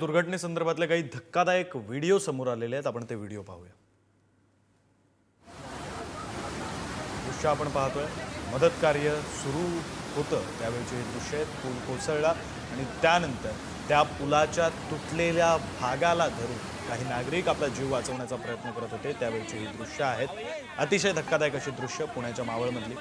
दुर्घटनेसंदर्भातले काही धक्कादायक व्हिडिओ समोर आलेले आहेत. आपण ते व्हिडिओ पाहूया. दृश्य आपण पाहतोय. मदत कार्य सुरू होतं. त्यावेळचे हे दृश्य आहेत. पूल कोसळला आणि त्यानंतर त्या पुलाच्या तुटलेल्या भागाला धरून काही नागरिक आपला जीव वाचवण्याचा प्रयत्न करत होते. त्यावेळची ही दृश्य आहेत. अतिशय धक्कादायक अशी दृश्य पुण्याच्या मावळमधली.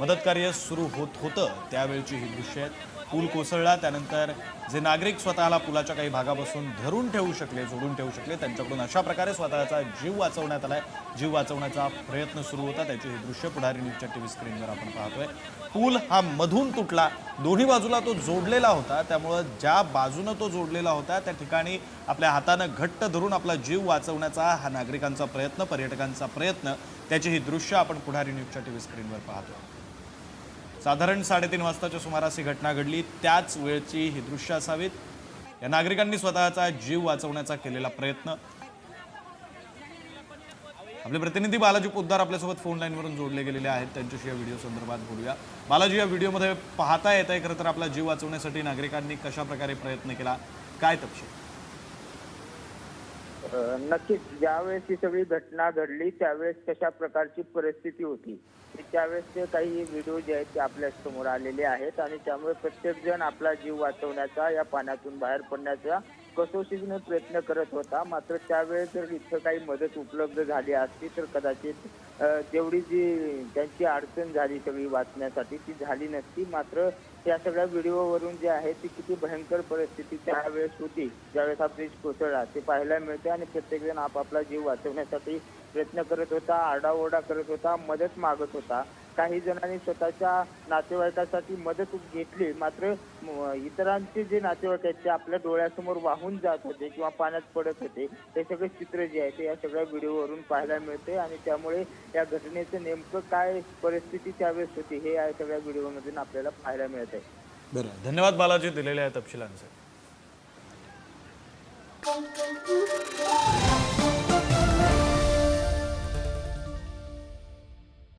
मदत कार्य सुरू होत होतं. त्यावेळची ही दृश्य आहेत. पूल कोसळला त्यानंतर जे नागरिक स्वतःला पुलाच्या काही भागापासून धरून ठेवू शकले जोडून ठेवू शकले त्यांच्याकडून अशा प्रकारे स्वतःचा जीव वाचवण्यात आलाय. जीव वाचवण्याचा प्रयत्न सुरू होता. त्याची हे दृश्य पुढारी न्यूजच्या टीव्ही स्क्रीनवर आपण पाहतोय. पूल हा मधून तुटला. दोन्ही बाजूला तो जोडलेला होता. त्यामुळं ज्या बाजूनं तो जोडलेला होता त्या ठिकाणी आपल्या हातानं घट्ट धरून आपला जीव वाचवण्याचा हा नागरिकांचा प्रयत्न पर्यटकांचा प्रयत्न त्याची ही दृश्य आपण पुढारी न्यूजच्या टीव्ही स्क्रीनवर पाहतोय. साधारण साडेतीन वाजताच्या सुमारास ही घटना घडली. त्याच वेळची ही दृश्य असावीत. या नागरिकांनी स्वतःचा जीव वाचवण्याचा केलेला प्रयत्न. आपले प्रतिनिधी बालाजी पोद्दार आपल्यासोबत फोन लाईनवरून जोडले गेलेले आहेत. त्यांच्याशी या व्हिडिओ संदर्भात बोलूया. बालाजी या व्हिडिओमध्ये पाहता येत आहे खरं तर आपला जीव वाचवण्यासाठी नागरिकांनी कशा प्रकारे प्रयत्न केला? काय तपशील? नक्कीच ज्यावेळेस ही सगळी घटना घडली त्यावेळेस कशा प्रकारची परिस्थिती होती ते त्यावेळेसचे काही व्हिडिओ जे आहेत ते आपल्यासमोर आलेले आहेत. आणि त्यामुळे प्रत्येक जण आपला जीव वाचवण्याचा या पाण्यातून बाहेर पडण्याचा कसोशीने प्रयत्न करत होता. मात्र त्यावेळेस जर इथं काही मदत उपलब्ध झाली असती तर कदाचित तेवढी जेवढी जी त्यांची अडचण झाली सगळी वाचण्यासाठी ती झाली नसती. मात्र त्या सगळ्या व्हिडिओवरून जे आहे ती किती भयंकर परिस्थिती त्यावेळेस होती. ज्यावेळेस हा ब्रिज कोसळला ते पाहायला मिळते आणि प्रत्येकजण आपापला जीव वाचवण्यासाठी प्रयत्न करत होता आरडाओरडा करत होता मदत मागत होता. काही जणांनी स्वतःच्या नातेवाईकासाठी मदत घेतली. मात्र इतरांचे जे नातेवाईक आहेत ते आपल्या डोळ्यासमोर वाहून जात होते किंवा पाण्यात पडत होते. हे सगळे चित्र जे आहे ते या सगळ्या व्हिडिओवरून पाहायला मिळते आणि त्यामुळे या घटनेचं नेमकं काय परिस्थिती त्यावेळेस होती हे या सगळ्या व्हिडिओमधून आपल्याला पाहायला मिळत आहे बरं. धन्यवाद बालाजी दिलेल्या या तपशिलांचे.